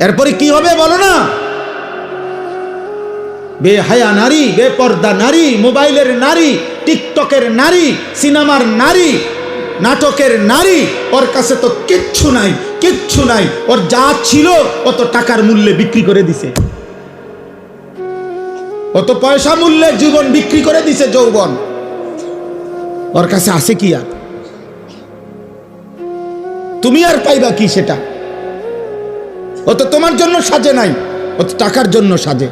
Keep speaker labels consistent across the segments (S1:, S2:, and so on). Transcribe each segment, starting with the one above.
S1: এরপরে কি হবে বলো না? বেহায়া নারী, বেপর্দা নারী, মোবাইলের নারী, টিকটকের নারী, সিনেমার নারী, নাটকের নারী, ওর কাছে তো কিচ্ছু নাই কিচ্ছু নাই। ওর যা ছিল অত টাকার মূল্যে বিক্রি করে দিছে। অত পয়সা মূল্যে জীবন বিক্রি করে দিছে যৌবন। ওর কাছে আছে কি আর? তুমি আর পাইবা কি সেটা? ও তো তোমার জন্য সাজে নাই। ও তো টাকার জন্য সাজে।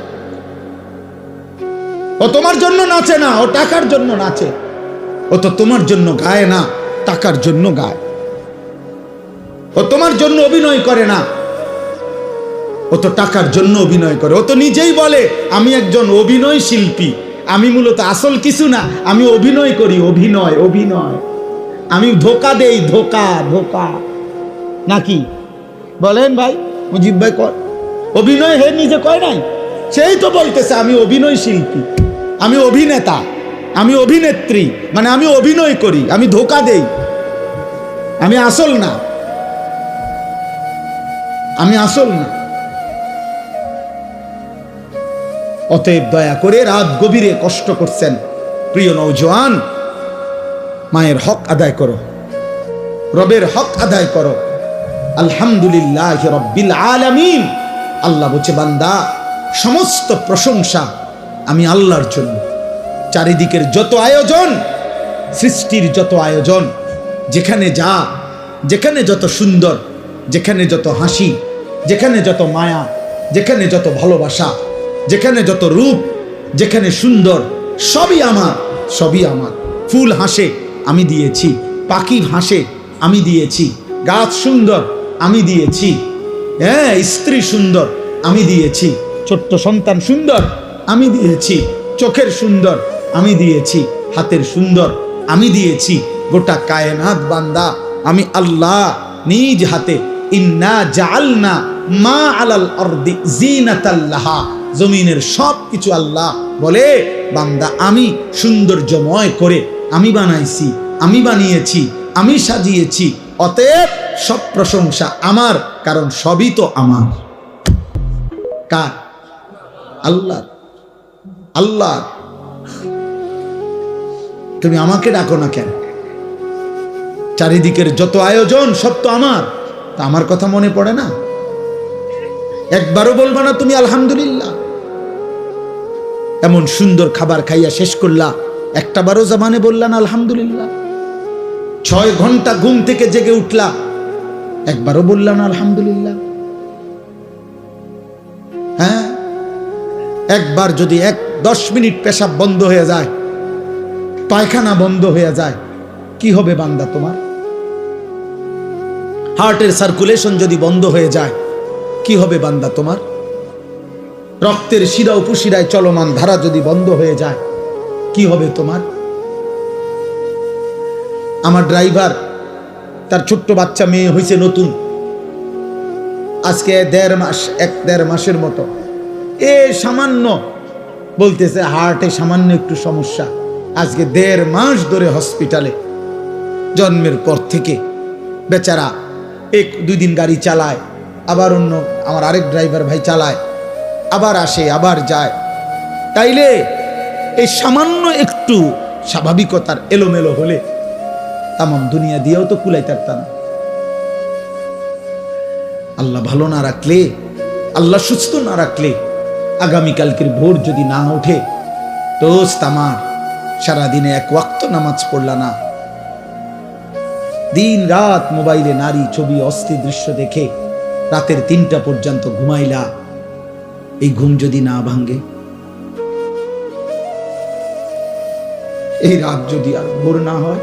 S1: ও তোমার জন্য নাচে না, ও টাকার জন্য নাচে। ও তো তোমার জন্য গায় না, টাকার জন্য গায়। ও তোমার জন্য অভিনয় করে না, ও তো টাকার জন্য অভিনয় করে। ও তো নিজেই বলে, আমি একজন অভিনয় শিল্পী, আমি মূলত আসল কিছু না, আমি অভিনয় করি, অভিনয় অভিনয়। আমি ধোকা দেই, ধোকা ধোকা। নাকি? বলেন ভাই। মুজিব ভাই কর অভিনয় হে নিজে কয় নাই? সেই তো বলতেছে, আমি অভিনয় শিল্পী, আমি অভিনেতা, আমি অভিনেত্রী মানে আমি অভিনয় করি, আমি ধোকা দেই, আমি আসল না, আমি আসল না। অতএব দয়া করে রাত গভীরে কষ্ট করছেন, প্রিয় নৌজওয়ান মায়ের হক আদায় করো, রবের হক আদায় করো। আলহামদুলিল্লাহ রব্বিল আলামিন। আল্লাহ বলছে, বান্দা, সমস্ত প্রশংসা আমি আল্লাহর জন্য। চারিদিকের যত আয়োজন, সৃষ্টির যত আয়োজন, যেখানে যা, যেখানে যত সুন্দর, যেখানে যত হাসি, যেখানে যত মায়া, যেখানে যত ভালোবাসা, যেখানে যত রূপ, যেখানে সুন্দর, সবই আমার সবই আমার। ফুল হাসে আমি দিয়েছি পাখি হাসে আমি দিয়েছি, গাছ সুন্দর আমি দিয়েছি। হ্যাঁ স্ত্রী সুন্দর, আমি দিয়েছি। ছোট্ট সন্তান সুন্দর, আমি দিয়েছি। চোখের সুন্দর, আমি দিয়েছি। হাতের সুন্দর, আমি দিয়েছি। গোটা কায়নাত বান্দা, আমি আল্লাহ নিজ হাতে। ইন্না জাআলনা মা আলাল আরদি জিনাতাল্লাহা জমিনের সব কিছু আল্লাহ বলে, বান্দা, আমি সৌন্দর্যময় করে আমি বানাইছি, আমি বানিয়েছি, আমি সাজিয়েছি। অতএব সব প্রশংসা আমার, কারণ সবই তো আমার। কার? আল্লাহ। আল্লাহ। তুমি আমাকে ডাকো না কেন? চারিদিকের যত আয়োজন, সব তো আমার। তা আমার কথা মনে পড়ে না? একবারও বলবা না তুমি, আলহামদুলিল্লাহ। এমন সুন্দর খাবার খাইয়া শেষ করলা একটা বারো জামানে বললা না, আলহামদুলিল্লাহ। ছয় ঘণ্টা ঘুম থেকে জেগে উঠলা একবারও বললাম না, আলহামদুলিল্লাহ। হ্যাঁ? একবার যদি এক দশ মিনিট পেশাব বন্ধ হয়ে যায়, পায়খানা বন্ধ হয়ে যায়, কি হবে বান্দা তোমার? হার্টের সার্কুলেশন যদি বন্ধ হয়ে যায়, কি হবে বান্দা তোমার? রক্তের শিরা উপশিরায় চলমান ধারা যদি বন্ধ হয়ে যায়, কি হবে তোমার? আমার ড্রাইভার, তার ছোট্ট বাচ্চা মেয়ে হয়েছে নতুন। আজকে দেড় মাস, এক দেড় মাসের মতো। এ সামান্য, বলতেছে হার্টে সামান্য একটু সমস্যা। আজকে দেড় মাস ধরে হসপিটালে। জন্মের পর থেকে বেচারা এক, দুই দিন গাড়ি চালায়, আবার অন্য আমার আরেক ড্রাইভার ভাই চালায়, আবার আসে, আবার যায়। তাইলে এই সামান্য একটু স্বাভাবিকতার এলোমেলো হলে তামাম দুনিয়া দিয়েও তো কুলাই থাকতাম। আল্লাহ ভালো না রাখলে, আল্লাহ সুস্থ না রাখলে, আগামীকালকের ভোর যদি না ওঠে, দোস্ত আমার, সারাদিনে এক ওয়াক্ত নামাজ পড়লা না। দিন রাত মোবাইলে নারী ছবি, অস্থির দৃশ্য দেখে রাতের তিনটা পর্যন্ত ঘুমাইলা, এই ঘুম যদি না ভাঙ্গে এই রাত যদি আর ভোর না হয়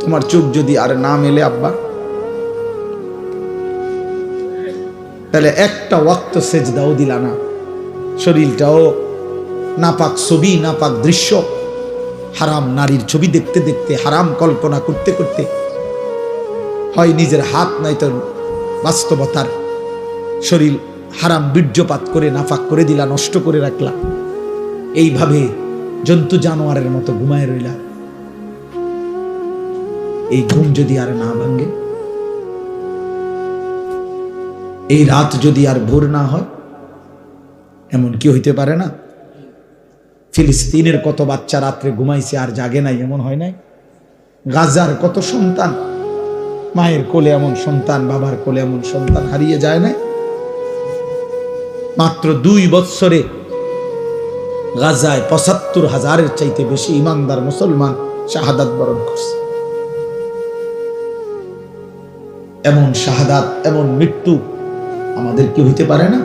S1: তোমার চোখ যদি আর না মেলে, আব্বা, তাহলে একটা ওয়াক্ত সেজ দাও দিলা না। শরীরটাও নাপাক ছবি, নাপাক দৃশ্য, হারাম নারীর ছবি দেখতে দেখতে, হারাম কল্পনা করতে করতে, হয় নিজের হাত নাই তো বাস্তবতার শরীর হারাম বীর্যপাত করে নাফাক করে দিলা, নষ্ট করে রাখলা। এইভাবে জন্তু জানোয়ারের মতো ঘুমায় রইলা। এই ঘুম যদি আর না ভাঙ্গে এই রাত যদি আর ভোর না হয়, এমন কি হইতে পারে না? ফিলিস্তিনের কত বাচ্চা রাত্রে ঘুমাইছে আর জাগে নাই, এমন হয় নাই? গাজার কত সন্তান, মায়ের কোলে এমন সন্তান, বাবার কোলে এমন সন্তান হারিয়ে যায় না মাত্র দুই বৎসরে গাজায় পঁচাত্তর হাজারের চাইতে বেশি ইমানদার মুসলমান শাহাদাত বরণ করছে। এমন শাহাদাত, এমন মৃত্যু আমাদের কি হইতে পারে না?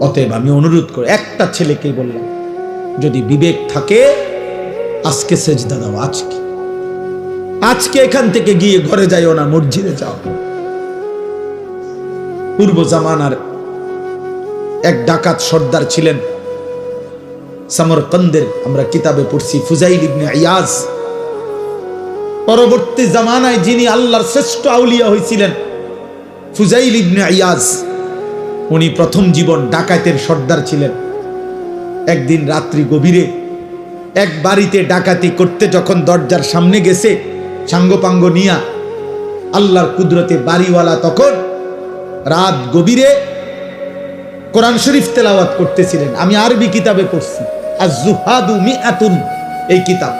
S1: অতএব আমি অনুরোধ করি, একটা ছেলেকেই বললাম, যদি বিবেক থাকে, আজকে সেজদা দাও, আজকে। আজকে এখান থেকে গিয়ে ঘরে যাইও না, মসজিদে যাও। পূর্ব জামানার এক ডাকাত সর্দার ছিলেন, সামরকন্দের, আমরা কিতাবে পড়ছি, ফুজাইল ইবনে ইয়াজ পরবর্তী জামানায় যিনি আল্লাহর শ্রেষ্ঠ আউলিয়া হয়েছিলেন ফুজাইল ইবনে ইয়াজ, উনি প্রথম জীবন ডাকাতের সর্দার ছিলেন। একদিন রাত্রি গভীরে এক বাড়িতে ডাকাতি করতে যখন দরজার সামনে গেছে, সাঙ্গপাঙ্গ নিয়া আল্লাহর কুদরতে বাড়িওয়ালা তখন রাত গভীরে কোরআন শরীফ তেলাওয়াত করতেছিলেন। আমি আরবি কিতাবে পড়ছি আর জুহাদু মিআতুন, এই কিতাব।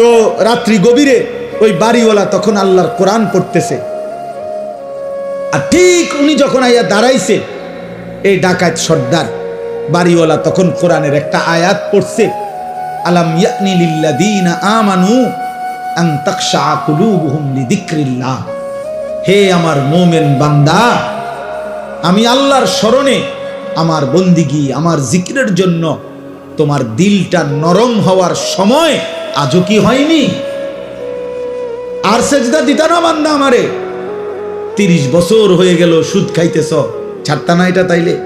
S1: তো রাত্রি গভীরে ওই বাড়িওয়ালা তখন আল্লাহর কোরআন পড়তেছে। আর ঠিক উনি যখন আইয়া দাঁড়াইছে, এই ডাকাত সর্দার বাড়িওয়ালা তখন কোরআনের একটা আয়াত পড়ছে, আলাম ইয়ানি লিল্লাযীনা আমানু হে আমার মোমেন বান্দা, আমি আল্লাহর স্মরণে আমার বন্দিগি, আমার জিকিরের জন্য তোমার দিলটা নরম হওয়ার সময় আজও কি হয়নি? আর সেজদা দিতা না বান্দা আমারে। তিরিশ বছর হয়ে গেল সুদ খাইতেছ, ছাড়তা না এটা তাইলে।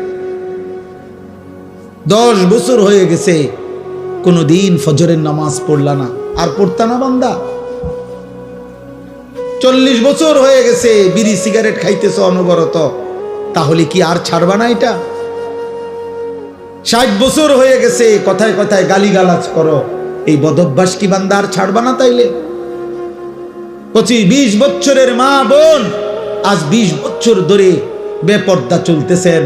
S1: দশ বছর হয়ে গেছে কোনো দিন ফজরের নামাজ পড়লা না। আর পড়তা না বান্দা। চল্লিশ বছর হয়ে গেছে, বিড়ি সিগারেট খাইতেছ অনবরত। তাহলে কি আর ছাড়বা না এটা? ষাট বছর হয়ে গেছে, কথায় কথায় গালিগালাজ করো। এই বদভ্যাস কি বান্দা আর ছাড়বা না তাইলে? পঁচিশ বিশ বছরের মা বোন, আজ বিশ বছর ধরে বেপর্দা চলতেছেন।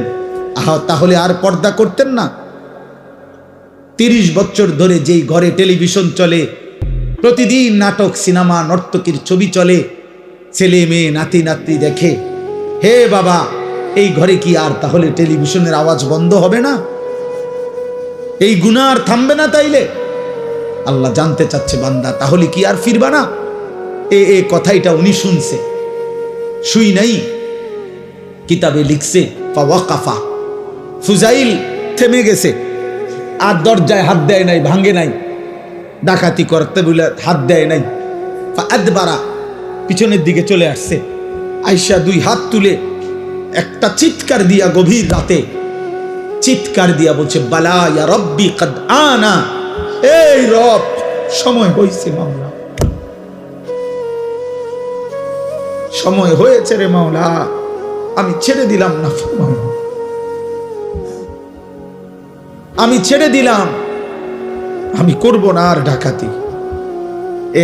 S1: আহা, তাহলে আর পর্দা করতেন না? তিরিশ বছর ধরে যেই ঘরে টেলিভিশন চলে, প্রতিদিন নাটক, সিনেমা, নর্তকীর ছবি চলে, ছেলে মেয়ে, নাতি নাতি দেখে। হে বাবা, এই ঘরে কি আর তাহলে টেলিভিশনের আওয়াজ বন্ধ হবে না? এই গুণা আর থামবে না তাইলে? আল্লাহ জানতে চাচ্ছে বান্দা, তাহলে কি আর ফিরবা না? এ এ কথাইটা উনি শুনছে। শুই নাই। কিতাবে লিখছে কাফা ফুজাইল থেমে গেছে। আর দরজায় হাত দেয় নাই, ভাঙে নাই। ডাকাতি করতে বলে হাত দেয় নাই। বারা পিছনের দিকে চলে আসছে। আইসা দুই হাত তুলে একটা চিৎকার দিয়া গভীর রাতে, চিৎকার দিয়া বলছে, বালা ইয়া রব্বি কদ আনা। এই রব, সময় হয়েছে মামলা সময় হয়েছে রে মাওলা, আমি ছেড়ে দিলাম না আমি ছেড়ে দিলাম, আমি করব না আর ডাকাতি।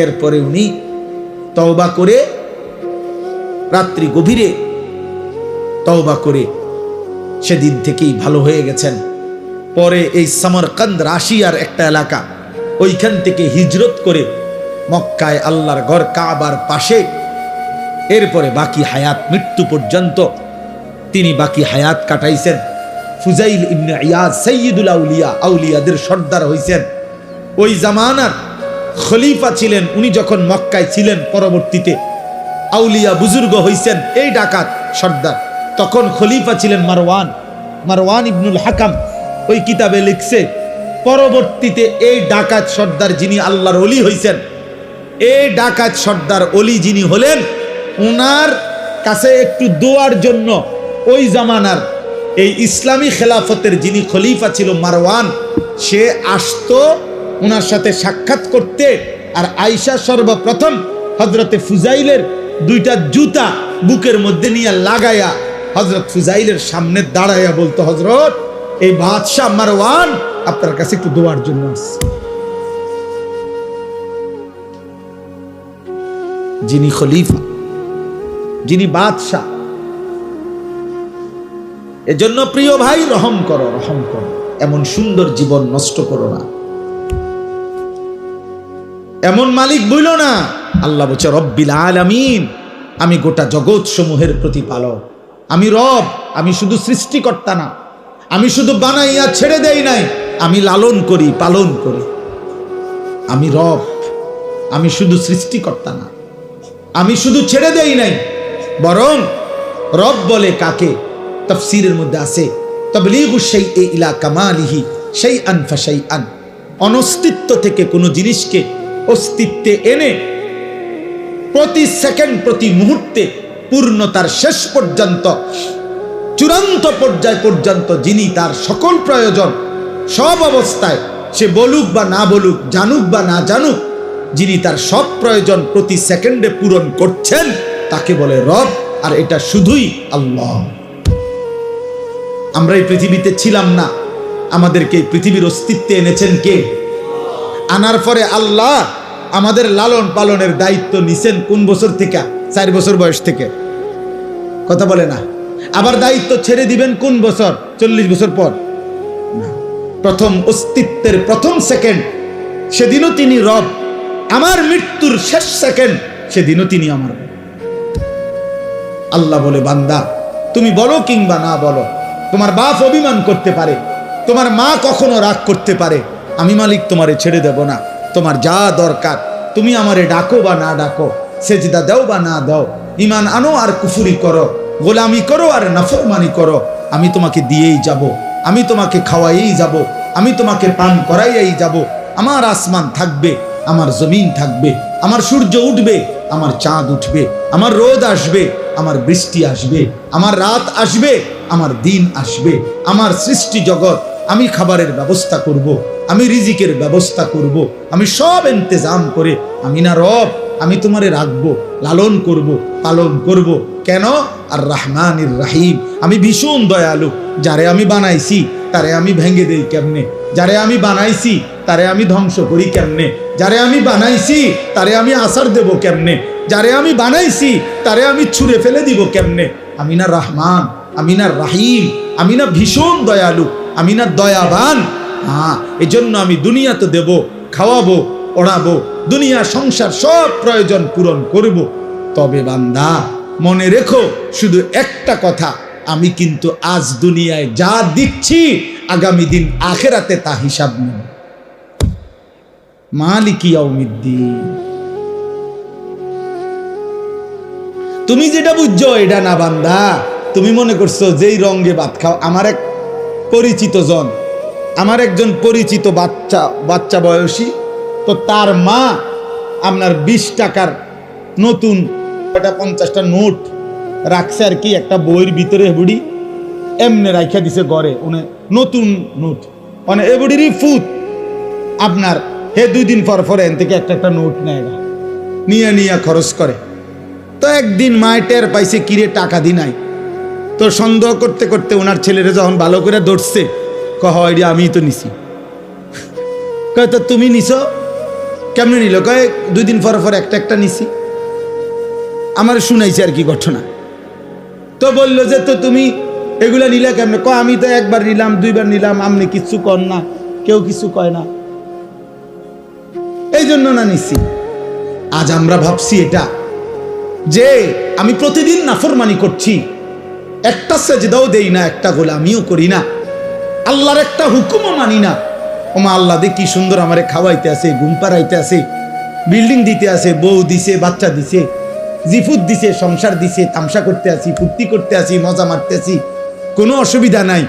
S1: এরপরে উনি তওবা করে রাত্রি গভীরে তওবা করে সেদিন থেকেই ভালো হয়ে গেছেন। পরে এই সামরকান্দ রাশিয়ার একটা এলাকা। ওইখান থেকে হিজরত করে মক্কায় আল্লাহর ঘর কাবার পাশে। এরপরে বাকি হায়াত মৃত্যু পর্যন্ত তিনি বাকি হায়াত কাটাইছেন। ফুজাইল ইবনে ইয়াজ সৈয়দুল আউলিয়া, আউলিয়াদের সর্দার হইছেন। ওই জামানার খলিফা ছিলেন, উনি যখন মক্কায় ছিলেন পরবর্তীতে। আউলিয়া বুজুর্গ হইছেন, এই ডাকাত সর্দার। তখন খলিফা ছিলেন মারওয়ান। মারওয়ান ইবনুল হাকাম ওই কিতাবে লিখছে, পরবর্তীতে এই ডাকাত সর্দার যিনি আল্লাহর অলি হইছেন, এই ডাকাত সর্দার অলি যিনি হলেন ওনার কাছে একটু দোয়ার জন্য ওই জামানার এই ইসলামী খেলাফতের যিনি খলিফা ছিল মারওয়ান, সে আসতো ওনার সাথে সাক্ষাৎ করতে। আর আইসা সর্বপ্রথম হজরতে ফুজাইলের দুইটা জুতা বুকের মধ্যে নিয়ে লাগায়া হজরত ফুজাইলের সামনে দাঁড়াইয়া বলতো হজরত এই বাদশাহ মারওয়ান আপনার কাছে একটু দোয়ার জন্য আসছে। যিনি খলিফা, যিনি বাদশাহ, এজন্য প্রিয় ভাই, রহম করো রহম করো। এমন সুন্দর জীবন নষ্ট করো না। এমন মালিক বইল না। আল্লাহ বলছে, রব্বিল আলামিন, আমি গোটা জগৎ সমূহের প্রতিপালক। আমি রব, আমি শুধু সৃষ্টিকর্তা না আমি শুধু বানাইয়া ছেড়ে দেই নাই, আমি লালন করি, পালন করি। আমি রব, আমি শুধু সৃষ্টিকর্তা না। আমি শুধু ছেড়ে দেই নাই, বরং রব বলে কাকে? তফসিরের মধ্যে আছে, তবলিগু সেই এ ইলা কামালিহি সেই আন ফাসাই আন অনস্তিত্ব থেকে কোনো জিনিসকে অস্তিত্বে এনে প্রতি সেকেন্ড, প্রতি মুহূর্তে পূর্ণতার শেষ পর্যন্ত চূড়ান্ত পর্যায় পর্যন্ত যিনি তার সকল প্রয়োজন, সব অবস্থায় সে বলুক বা না বলুক, জানুক বা না জানুক, যিনি তার সব প্রয়োজন প্রতি সেকেন্ডে পূরণ করছেন, তাকে বলে রব, আর এটা শুধুই আল্লাহ। আমরা এই পৃথিবীতে ছিলাম না। আমাদেরকে পৃথিবীর অস্তিত্বে এনেছেন কে? আনার পরে আল্লাহ আমাদের লালন পালনের দায়িত্ব নিছেন কোন বছর থেকে? চার বছর বয়স থেকে। কথা বলে না। আবার দায়িত্ব ছেড়ে দিবেন কোন বছর? চল্লিশ বছর পর। প্রথম অস্তিত্বের প্রথম সেকেন্ড সেদিনও তিনি রব। আমার মৃত্যুর শেষ সেকেন্ড সেদিনও তিনি আমার। আল্লাহ বলে, বান্দা, তুমি বলো কিংবা না বলো, তোমার বাপ অভিমান করতে পারে, তোমার মা কখনো রাগ করতে পারে, আমি মালিক তোমারে ছেড়ে দেব না, তোমার যা দরকার, তুমি আমারে ডাকো বা না ডাকো, সেজদা দাও বা না দাও ইমান আনো আর কুফুরি করো। গোলামি করো আর নাফরমানি করো আমি তোমাকে দিয়েই যাব আমি তোমাকে খাওয়াইয়েই যাব আমি তোমাকে পান করাইয়েই যাব আমার আসমান থাকবে, আমার জমিন থাকবে, আমার সূর্য উঠবে, আমার চাঁদ উঠবে, আমার রোদ আসবে, আমার বৃষ্টি আসবে, আমার রাত আসবে, আমার দিন আসবে, আমার সৃষ্টি জগৎ আমি খাবারের ব্যবস্থা করব। আমি রিজিকের ব্যবস্থা করব। আমি সব ইন্তজাম করে, আমি না রব, আমি তোমারে রাখব, লালন করব, পালন করব কেন? আর রাহমানির রাহিম। আমি ভীষণ দয়ালু। যারে আমি বানাইছি, তারে আমি ভেঙে দেই কেমনে? যারে আমি বানাইছি, তারে আমি ধ্বংস করি কেমনে? যারে আমি বানাইছি, তারে আমি আসার দেব কেমনে? যারে আমি বানাইছি, তারে আমি ছুঁড়ে ফেলে দিব কেমনে? আমি না রহমান, আমি না রাহিম, আমি না ভীষণ দয়ালু, আমি না দয়াবান। হ্যাঁ এই জন্য আমি দুনিয়া তো দেব, খাওয়াবো ওড়াবো দুনিয়া, সংসার সব প্রয়োজন পূরণ করব। তবে বান্দা মনে রেখো, শুধু একটা কথা, আমি কিন্তু আজ দুনিয়ায় যা দিচ্ছি, আগামী দিন আখেরাতে তা হিসাব নেব। তুমি যেটা বুঝছ, এটা না বান্দা। তুমি মনে করছ, যেই রঙে ভাত খাও, আমার এক পরিচিত জন, আমার একজন পরিচিত বাচ্চা বাচ্চা বয়সী, তো তার মা আপনার বিশ টাকার নতুন একটা পঞ্চাশটা নোট রাখছে আর কি, একটা বইয়ের ভিতরে বুড়ি এমনি রাখা দিছে গড়ে উনি নতুন নোট। মানে এ বুড়িরই ফুট আপনার হে দুই দিন পর পরে এন থেকে একটা একটা নোট নেয়। নিয়ে নিয়ে খরচ করে। তো একদিন মায়ের টের পাইছে, কিরে, টাকা দি নাই। তো সন্দেহ করতে করতে ওনার ছেলেরা যখন ভালো করে ধরছে, কহ এটি আমিই তো নিছি। কয়, তো তুমি নিছো? কেমনে নিল? কয়, দুই দিন পর পর একটা একটা নিছি। আমার শুনাইছে আর কি ঘটনা। তো বলল যে, তো তুমি এগুলা নিলে কেমনে? ক আমি তো একবার নিলাম, দুইবার নিলাম আপনি কিচ্ছু কর না, কেউ কিছু কয় না। এই জন্য না নিছি। আজ আমরা ভাবছি এটা, যে আমি প্রতিদিন নাফরমানি করছি। একটা সেজদাও দেই না, একটা গোলামিও করি না। আল্লাহর একটা হুকুমও মানি না। ওমা আল্লাহ দে কি সুন্দর আমারে খাওয়াইতে আছে, ঘুম পাড়াইতে আছে, বিল্ডিং দিতে আছে, বউ দিছে, বাচ্চা দিছে। জিফুত দিছে, সংসার দিছে, তামসা করতে আসি ফুর্তি করতে আসি মজা মারতে আসি কোনো অসুবিধা নাই।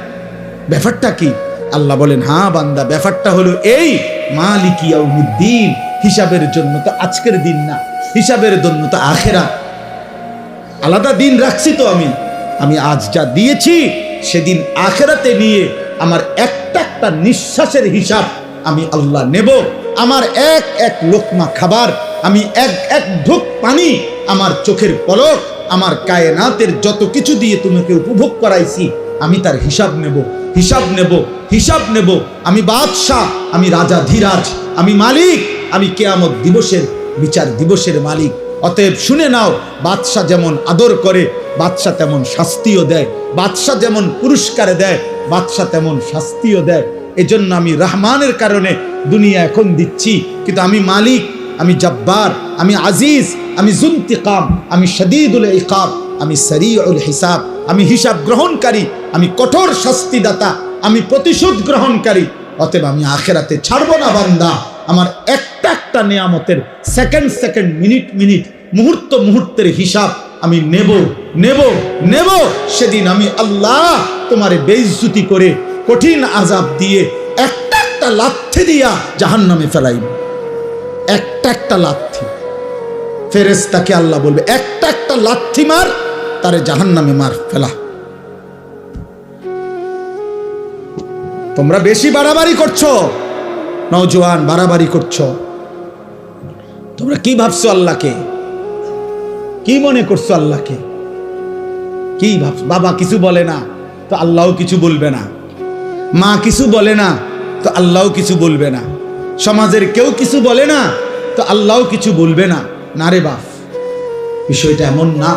S1: ব্যাপারটা কি? আল্লাহ বলেন হ্যাঁ বান্দা, ব্যাপারটা হলো এই মালিকিয়াউমুদ্দিন হিসাবের জন্য তো আজকের দিন না, হিসাবের জন্য তো আখেরা। আলাদা দিন রাখছি তো আমি আমি আজ যা দিয়েছি, সেদিন আখেরাতে নিয়ে আমার একটা একটা নিঃশ্বাসের হিসাব আমি আল্লাহ নেব। আমার এক এক লোকমা খাবার, আমি এক এক ঢোক পানি আমার চোখের পলক, আমার কায়নাতের যত কিছু দিয়ে তোমাকে উপভোগ করাইছি, আমি তার হিসাব নেব হিসাব নেব হিসাব নেব। আমি বাদশাহ, আমি রাজা ধীরাজ, আমি মালিক, আমি কেয়ামত দিবসের বিচার দিবসের মালিক। অতএব শুনে নাও, বাদশাহ যেমন আদর করে, বাদশাহ তেমন শাস্তিও দেয়, বাদশাহ যেমন পুরস্কার দেয়, বাদশাহ তেমন শাস্তিও দেয়। এজন্য আমি রহমানের কারণে দুনিয়া এখন দিচ্ছি, কিন্তু আমি মালিক আমি জব্বার, আমি আজিজ, আমি জুন্তিকাম, আমি শদীদুল ইকাব, আমি সরিউল হিসাব, আমি হিসাব গ্রহণকারী, আমি কঠোর শাস্তিদাতা, আমি প্রতিশোধ গ্রহণকারী। অতএব আমি আখেরাতে ছাড়বো না, বান্দা। আমার একটা একটা নিয়ামতের সেকেন্ড সেকেন্ড মিনিট মিনিট মুহূর্ত মুহূর্তের হিসাব আমি নেব নেব নেব। সেদিন আমি আল্লাহ তোমারে বেইজ্জুতি করে কঠিন আজাব দিয়ে একটা একটা লাথি দিয়া জাহান্নামে ফেলাইব। একটা একটা লাথি। ফেরেস্তাকে আল্লাহ বলবে, একটা একটা লাথি মার, তারে জাহান্নামে মার, ফেলা। তোমরা বেশি বাড়াবাড়ি করছ? নওজোয়ান, বাড়াবাড়ি করছ। তোমরা কি ভাবছ আল্লাহকে? কি মনে করছ আল্লাহকে? কি ভাবছ? বাবা কিছু বলে না, তো আল্লাহও কিছু বলবে না। মা কিছু বলে না, তো আল্লাহও কিছু বলবে না। সমাজের কেউ কিছু বলে না, তো আল্লাহও কিছু বলবে না। না রে বাপ, বিষয়টা এমন না।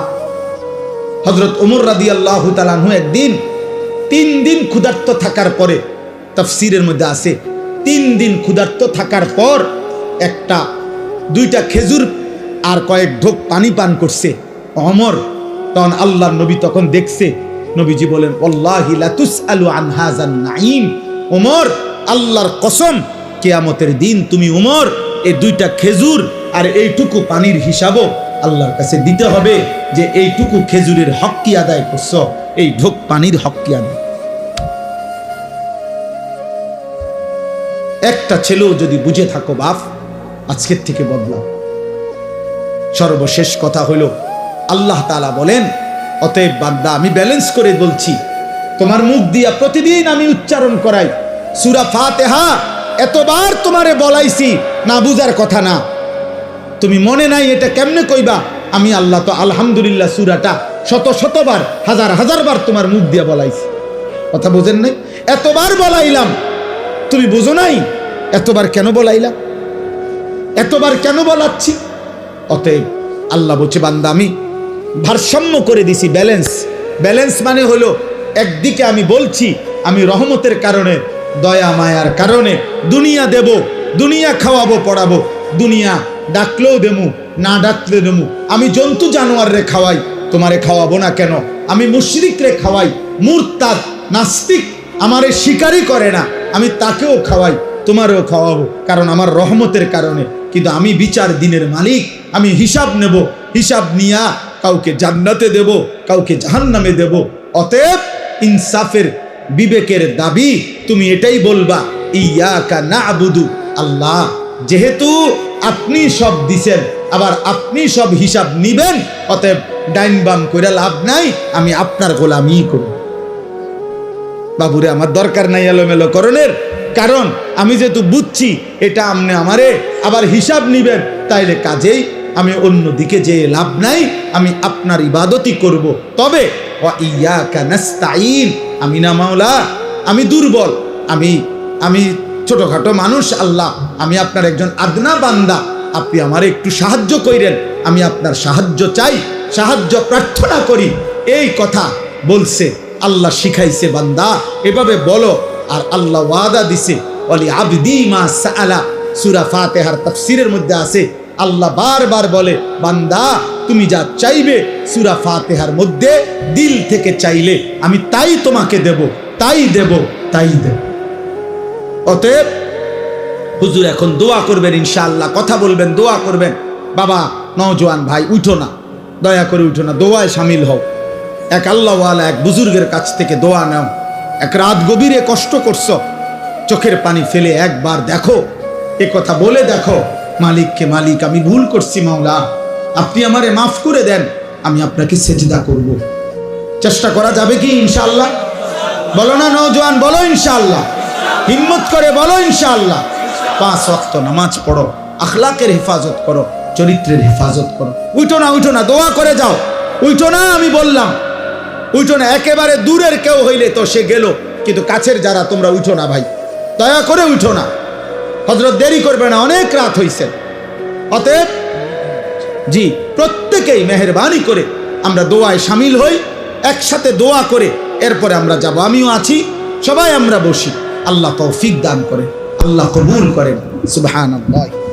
S1: হজরত ওমর রাদি আল্লাহ তালানহু একদিন তিন দিন ক্ষুধার্ত থাকার পরে, তফসিরের মধ্যে আছে, তিন দিন ক্ষুধার্ত থাকার পর একটা, দুইটা খেজুর আর কয়েক ঢোক পানি পান করছে অমর। তখন আল্লাহর নবী তখন দেখছে, নবীজি বলেন অল্লাহি ওমর আল্লাহর কসম কেয়ামতের দিন তুমি উমর, এই দুইটা খেজুর আর এইটুকু পানির হিসাবও আল্লাহর কাছে দিতে হবে যে এইটুকু খেজুরের হক কি আদায় করছ, এই ঢোক পানির হক কি আদায় একটা ছেলেও যদি বুঝে থাকো বাপ, আজকের থেকে বদলাও। সর্বশেষ কথা হলো, আল্লাহ তালা বলেন, অতএব বান্দা, আমি ব্যালেন্স করে বলছি, তোমার মুখ দিয়া প্রতিদিন আমি উচ্চারণ করাই, সুরা ফাতেহা। এতবার তোমারে বলাইছি না বুঝার কথা না। তুমি মনে নাই এটা কেমনে কইবা? আমি আল্লাহ তো আলহামদুলিল্লাহ সুরাটা শত শতবার, হাজার হাজার বার তোমার মুখ দিয়া বলাইছি। কথা বোঝেন নাই? এতবার বলাইলাম। তুমি বোঝো নাই? এতবার কেন বলাইলাম এতবার কেন বলাচ্ছি? অতএব আল্লাহ বলছে, বান্দা, আমি ভারসাম্য করে দিছি ব্যালেন্স ব্যালেন্স মানে হলো, একদিকে আমি বলছি, আমি রহমতের কারণে দয়া মায়ার কারণে দুনিয়া দেব, দুনিয়া খাওয়াবো, পড়াবো। দুনিয়া ডাকলেও দেমু, না ডাকলে দেমু। আমি জন্তু জানোয়াররে খাওয়াই, তোমারে খাওয়াবো না কেন? আমি মুশরিকরে খাওয়াই, মুরতাদ, নাস্তিক, আমারে শিকারই করে না। আমি তাকেও খাওয়াই, তোমারও খাওয়াবো, কারণ আমার রহমতের কারণে। কিন্তু আমি বিচার দিনের মালিক, আমি হিসাব নেব, হিসাব নিয়া কাউকে জান্নাতে দেব, কাউকে জাহান্নামে দেব। অতএব ইনসাফের বিবেকের দাবি, তুমি এটাই বলবা, ইয়াকা না আবুদু আল্লাহ, যেহেতু আপনি সব দিছেন, আবার আপনি সব হিসাব নিবেন, অতএব ডাইন বাম করে লাভ নাই, আমি আপনার গোলামি করব। বাবুরে, আমার দরকার নাই এলোমেলো করণের, কারণ আমি যেহেতু বুঝছি এটা আমনে আমারে আবার হিসাব নিবেন, তাইলে কাজেই আমি অন্য দিকে যে লাভ নাই, আমি আপনার ইবাদতই করব। তবে, ওয়া ইয়াকা নাস্তাইন আমি না মাওলা, আমি দুর্বল, আমি আমি ছোটোখাটো মানুষ, আল্লাহ, আমি আপনার একজন আদনা বান্দা, আপনি আমার একটু সাহায্য কইরেন, আমি আপনার সাহায্য চাই, সাহায্য প্রার্থনা করি, এই কথা বলছে, আল্লাহ শিখাইছে বান্দা, এভাবে বলো, আর আল্লাহ ওয়াদা দিছে, অলি আবদি মা সাআলা, সূরা ফাতিহার তাফসীরের মধ্যে আছে, আল্লাহ বারবার বলে, বান্দা তুমি যা চাইবে সুরা ফাতেহার মধ্যে দিল থেকে চাইলে আমি তাই তোমাকে দেব, তাই দেব তাই দেব। অতএব হুজুর এখন দোয়া করবেন ইনশাআল্লাহ, কথা বলবেন, দোয়া করবেন। বাবা, নওজোয়ান ভাই, উঠো না। দয়া করে উঠো না, দোয়ায় সামিল হও। এক আল্লাহওয়ালা, এক বুজুর্গের কাছ থেকে দোয়া নাও। এক রাত গভীরে কষ্ট করছ, চোখের পানি ফেলে একবার দেখো, এ কথা বলে দেখো, মালিককে মালিক, আমি ভুল করছি মাওলা। আপনি আমারে মাফ করে দেন, আমি আপনাকে সেজদা করব। চেষ্টা করা যাবে কি ইনশাল্লাহ বলো না, নওজোয়ান, বলো ইনশাল্লাহ হিম্মত করে বলো ইনশাল্লাহ পাঁচ ওয়াক্ত নামাজ পড়ো, আখলাকের হেফাজত করো, চরিত্রের হেফাজত করো। উঠো না উঠো না, দোয়া করে যাও। উঠো না, আমি বললাম। উঠো না, একেবারে দূরের কেউ হইলে তো সে গেল, কিন্তু কাছের যারা, তোমরা উঠো না ভাই। দয়া করে উঠো না। হজরত দেরি করবে না, অনেক রাত হইছে। অতএব জি প্রতি প্রত্যেকেই মেহরবানি করে আমরা দোয়ায় সামিল হই, একসাথে দোয়া করে, এরপরে আমরা যাব। আমিও আছি, সবাই আমরা বসি। আল্লাহ তৌফিক দান করে আল্লাহ কবুল করেন। সুবহানাল্লাহ।